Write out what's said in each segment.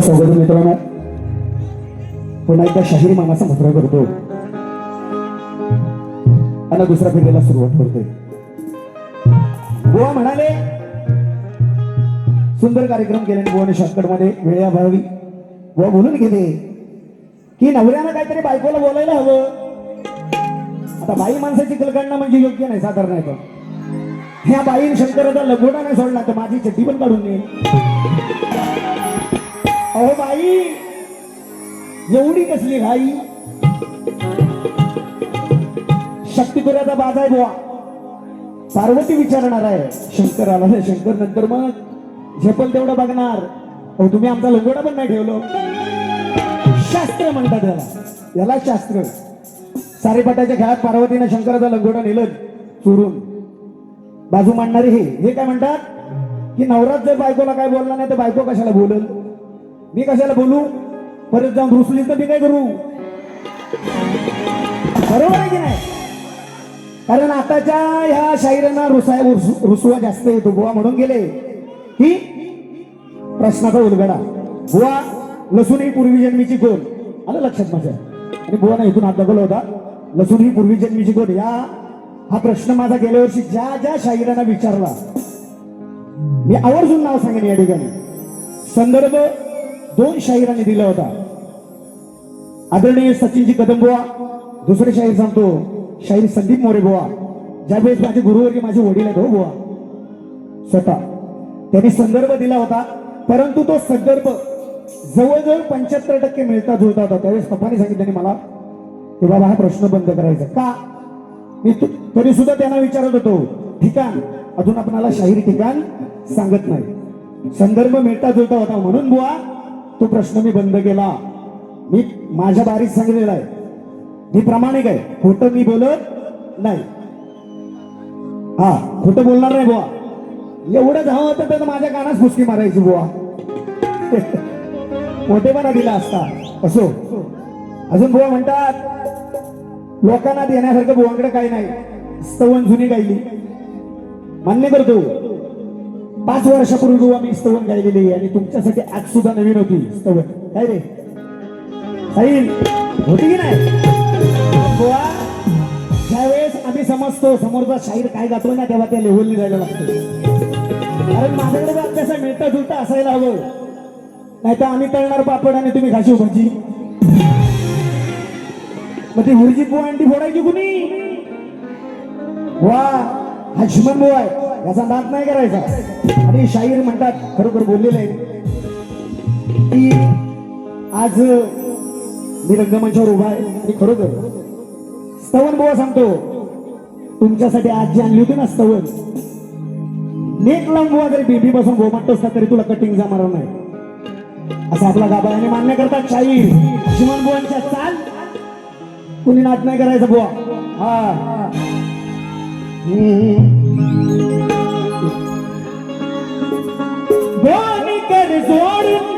सगळं मित्रांनो पुन्हा एकदा शाहीर मानाचा मुद्रा करतो. आणि दुसऱ्या पिढीला सुरुवात करतोय. गोवा म्हणाले सुंदर कार्यक्रम केले गोवाने शॉर्टकटमध्ये वेळाभावी गोवा बोलून गेले की नवऱ्यानं काहीतरी बायकोला बोलायला हवं. आता बाई माणसाची कलकडणं म्हणजे योग्य नाही साधारण आहे पण ह्या बाई शंकराचा लगोटा नाही सोडला तर माझी चड्डी पण काढून नये अहो बाई एवढी कसली घाई? शक्तिपुराचा बाज आहे बुवा. पार्वती विचारणार आहे शंकर आला शंकर नंतर मग झेपल तेवढं बघणार. अहो तुम्ही आमचा लंगोडा पण नाही ठेवलो. शास्त्र म्हणतात याला. याला शास्त्र. सारेपाटाच्या खेळात पार्वतीनं शंकराचा लंगोडा नेलं चोरून. बाजू मांडणारे हे. हे काय म्हणतात? की नवरात जर बायकोला काय बोलला नाही तर बायको कशाला बोलल? मी कशाला बोलू? परत जाऊन रुसली तर मी काय करू? बरोबर आहे की नाही? कारण आताच्या ह्या शाहिरांना रुसाय रुसवा जास्त येतो. बुवा म्हणून गेले. की प्रश्नाचा उलगडा. बुवा लसूण ही पूर्वी जन्मीची गोल. आलं लक्षात माझ्या? आणि बुवा इथून हात दाखवला होता. लसूण ही पूर्वी जन्मीची गोल. या हा प्रश्न माझा गेल्या वर्षी ज्या ज्या शाहिरांना विचारला मी आवर्जून नाव सांगेन या ठिकाणी. संदर्भ दोन शाहिरांनी दिला होता. आदरणीय सचिनजी कदम बुवा दुसरे शाहीर सांगतो शाहीर संदीप मोरे बुवा ज्यावेळेस माझे गुरुवर्गी माझे वडील आहेत हो बुवा स्वतः. त्यांनी संदर्भ दिला होता परंतु तो संदर्भ जवळजवळ पंच्याहत्तर टक्के मिळता जुळता होता. त्यावेळेस पप्पाने सांगितलं मला की बाबा हा प्रश्न बंद करायचा का? मी तरी सुद्धा त्यांना विचारत होतो ठिकाण. अजून आपणाला शाहीर ठिकाण सांगत नाही. संदर्भ मिळता जुळता होता म्हणून बुवा तो प्रश्न मी बंद केला. मी माझ्या बारीत सांगितलेला आहे. मी प्रामाणिक आहे. खोटं मी बोलत नाही. हा खोटं बोलणार नाही बुवा. एवढं हवं होतं तर माझ्या कानात फुसकी मारायची बुवा. मोठेपणा दिला असता. असो. अजून बुवा म्हणतात लोकांना देण्यासारखं बुवांकडे काही नाही. स्तवन जुनी गायली. मान्य करतो. पाच वर्षापूर्वी गोवा मी स्तवन गायलेली आणि तुमच्यासाठी आज सुद्धा नवीन होती स्तवन काय रे? साईल होती की नाही? बुवा ज्यावेळेस आम्ही समजतो समोरचा शाहीर काय गातोय ना तेव्हा त्या लेवलनी जायला लागतो. कारण माझ्याकडे अभ्यास मिळता जुळता असायला हवं. नाही तर आम्ही तळणार पापड आणि तुम्ही खाशी भाजी मग ती हुरजी बुवा अंडी फोडायची कुणी? वा हा शिमन बुवा आहे. याचा नाद नाही करायचा. आणि शाहीर म्हणतात खरोखर बोललेलं आहे. की आज मी रंगमंचावर उभा आहे आणि खरोखर स्तवन बुवा सांगतो तुमच्यासाठी आज जी आणली होती ना स्तवन नेक लावून बुवा जरी बेबी पासून गोमाट असता तरी तुला कटिंग जमणार नाही. असं आपला गाबाने मान्य करतात शाहीर. शिवन बुवांच्या चाल कुणी नाच नाही करायचं बुवा. हा. जोडून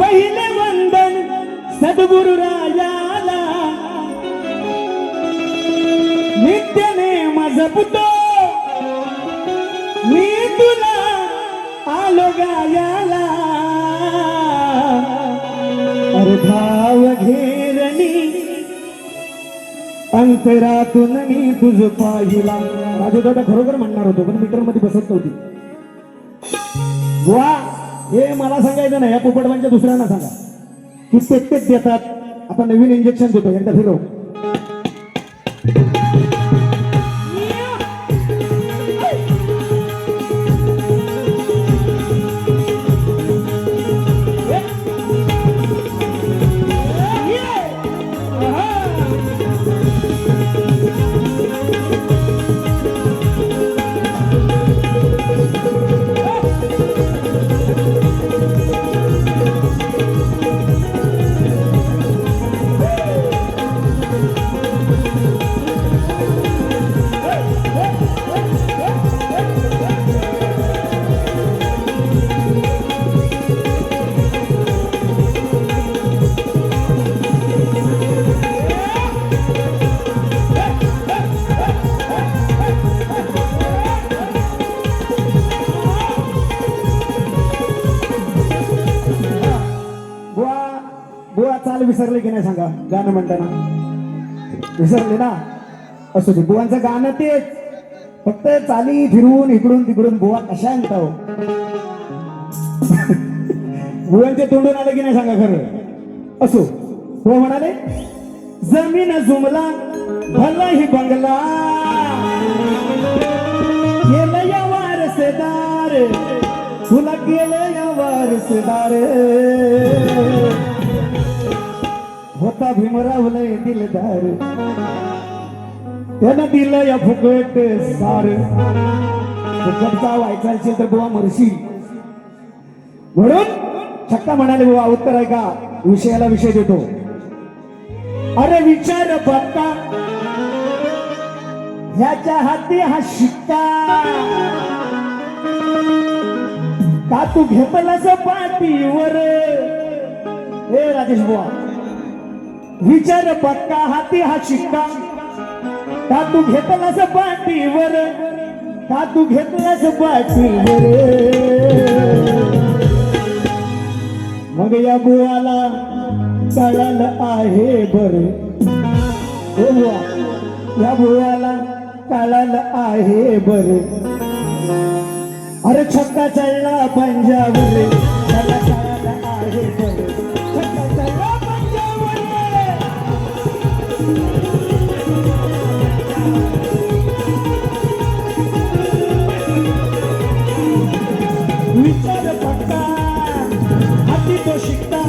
पहिले वंदन सद्गुरु रायाला नित्यने जपतो मी तुला आलो गायाला. अर्धाव घेरणी. अंतरातून मी तुझ पाहिला. राजू दादा खरोखर म्हणणार होतो पण मीटरमध्ये बसत नव्हती. वा हे मला सांगायचं नाही या पोपटवांच्या दुसऱ्यांना सांगा. की तेच तेच देतात. आता नवीन इंजेक्शन देतो एकदा फिरव. गाणं म्हणताना विसरले ना? असू दे बुवांचं गाणं तेच. फक्त चाली फिरून इकडून तिकडून बुवा कशा आणता हो? बुवांचे तोंडून आलं की नाही सांगा खरं? असो हो म्हणाले जमीन जुमला भला ही बंगला. केलं या वारसेदार तुला केलं या वारसेदार. होता भीमराव लय दिलदार. त्यानं दिलं या फुकट सार. फुकटचा व्हायचा असेल तर बुवा मरशी. म्हणून छक्का म्हणाले बुवा उत्तर आहे का? विषयाला विषय देतो. अरे विचार बघता ह्याच्या हाती हा शिक्का. का तू घेतलास पाठीवर? हे राजेश बुवा विचार पक्का हाती हा शिक्का. का तू घेतलास पाठीवर का तू घेतलास पाठीवर मग या बुवाला कळालं आहे बरं. विचार पक्का हाती तो शिकता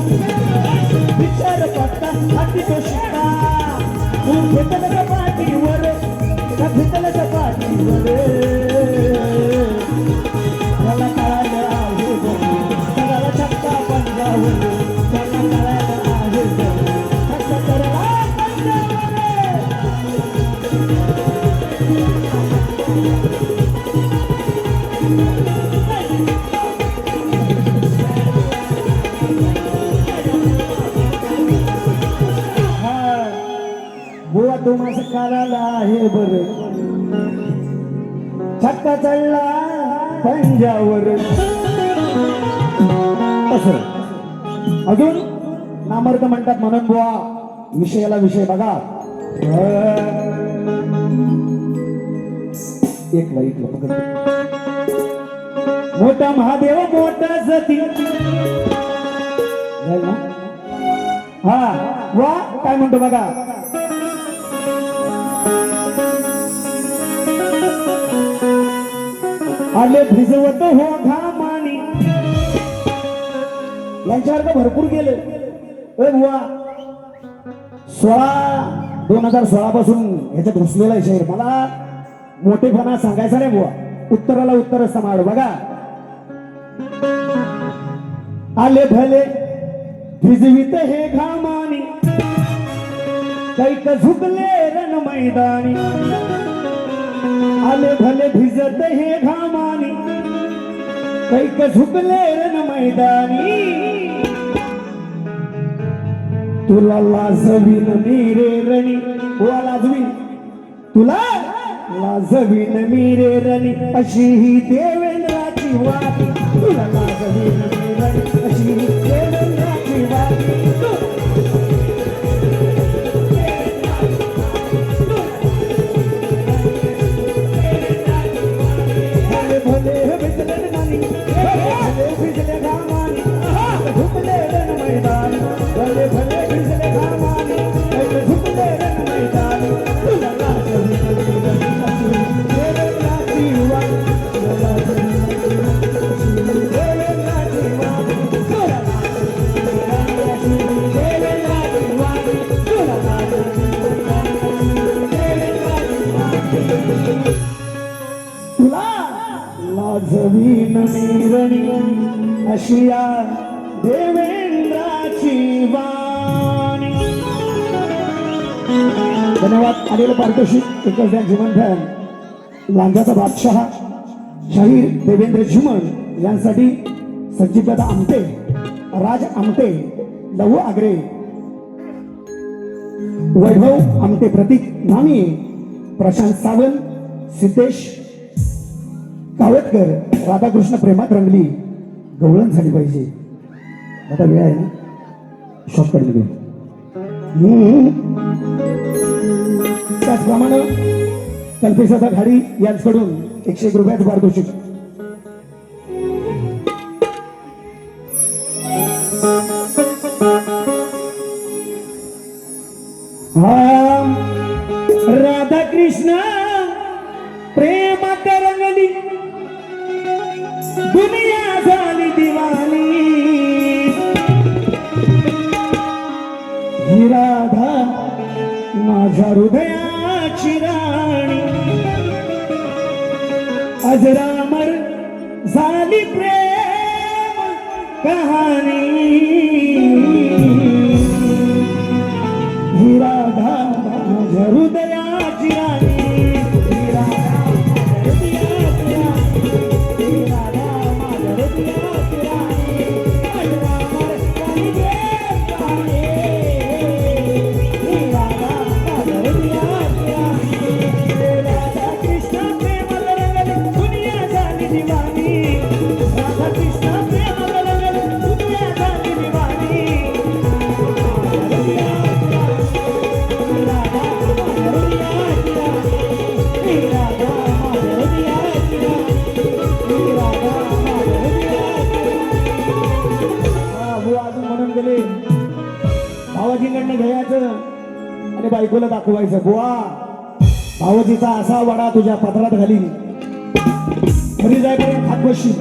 विचार काढायला बर. छक्का चढला पंजावर. असं. अजून नामर्थ म्हणतात म्हणून बुवा. विषयाला विषय बघा. एक लाइट पकडतो मोठा महादेव मोठा सती. हा. वा काय म्हणतो बघा? आले भिजवत हो घामानी. यांच्यावर भरपूर गेले. ए बुवा सोळा दोन हजार सोळा पासून ह्याच्यात घुसलेला आहे शहर. मला मोठेपणा सांगायचा नाही बुवा. उत्तराला उत्तर समाड बघा. आले भले भिजवित हे घामानी. कैक झुकले रण मैदानी. आले भले भिजत हे घामानी कैक झुकले रण मैदानी. तुला लाजवीन मी रे रणी. बुवा लाजवीन. तुला लाजवीन मी रे रणी. अशी ही देवेंद्राची वाट. तुला लाजवीन मी रणी. अशिया देवेंद्राची वाणी. धन्यवाद आलेलं पारितोषिक एकच द्या जीवन फॅन. लांजाचा बादशाह शाहीर देवेंद्र झुमन यांसाठी संजीवदादा आमटे राज आमटे लहू आगरे. वैभव आमटे प्रतीक नामी प्रशांत सावंत सिद्धेश कावतकर राधाकृष्ण प्रेमात रंगली. गवळण झाली पाहिजे. आता वेळ आहे ना? शॉर्टकट घेऊ त्याचप्रमाणे कल्पेशाचा घाडी यांच्याकडून एकशे एक रुपयात पारितोषिक. राधा कृष्ण प्रेमात रंगली. दुनिया माझ्या हृदयाची राणी. अजरामर झाली प्रेम कहाणी बायकोला दाखवायचं गोवा भावजीचा असा वडा तुझ्या पत्रात घाली घरी जायपर्यंत खात बसशी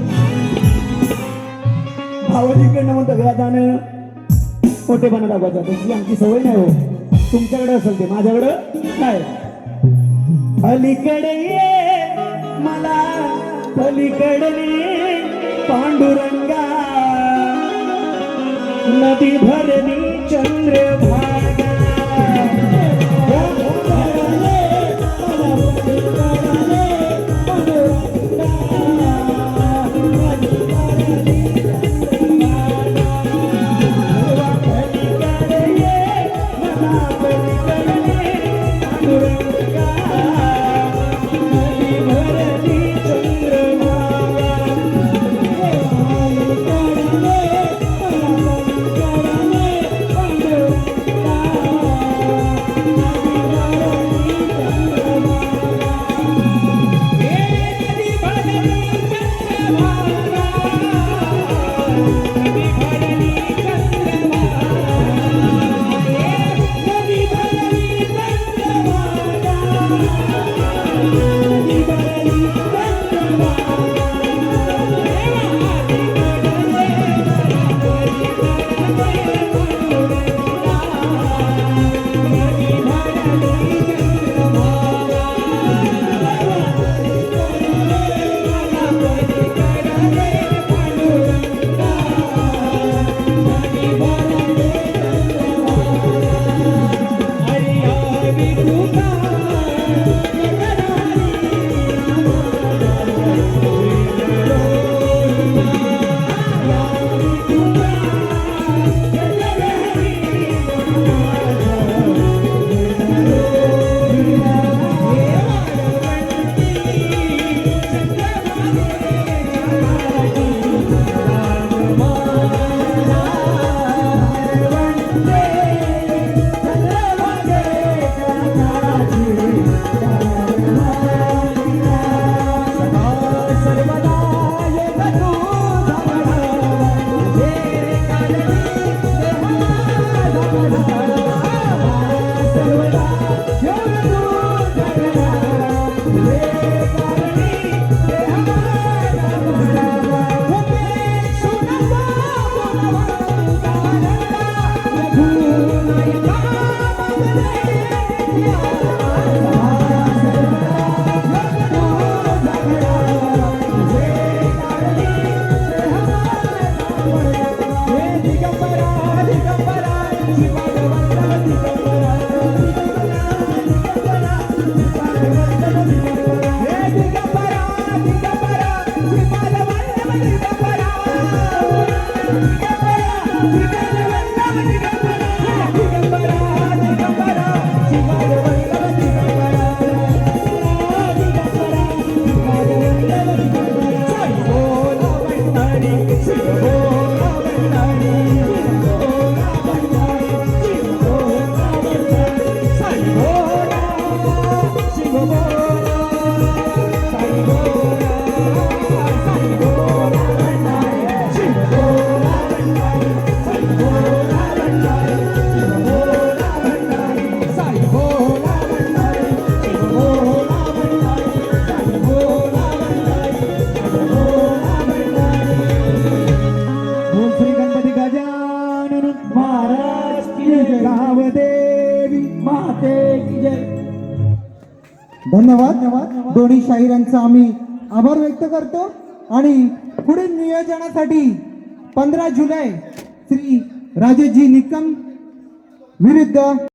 भावजीकडनं म्हणतो घरात जाणं. मोठेपणा दाखवायचा. त्याची आमची सवय नाही हो. तुमच्याकडे असेल ते माझ्याकडं काय अलीकडे मला पलीकडे पांडुरंगा. नदी भरली चंद्रभागा Yeah. शाहिरांचा आम्ही आभार व्यक्त करतो. आणि पुढील नियोजनासाठी पंधरा जुलै श्री राजेशजी निकम विरुद्ध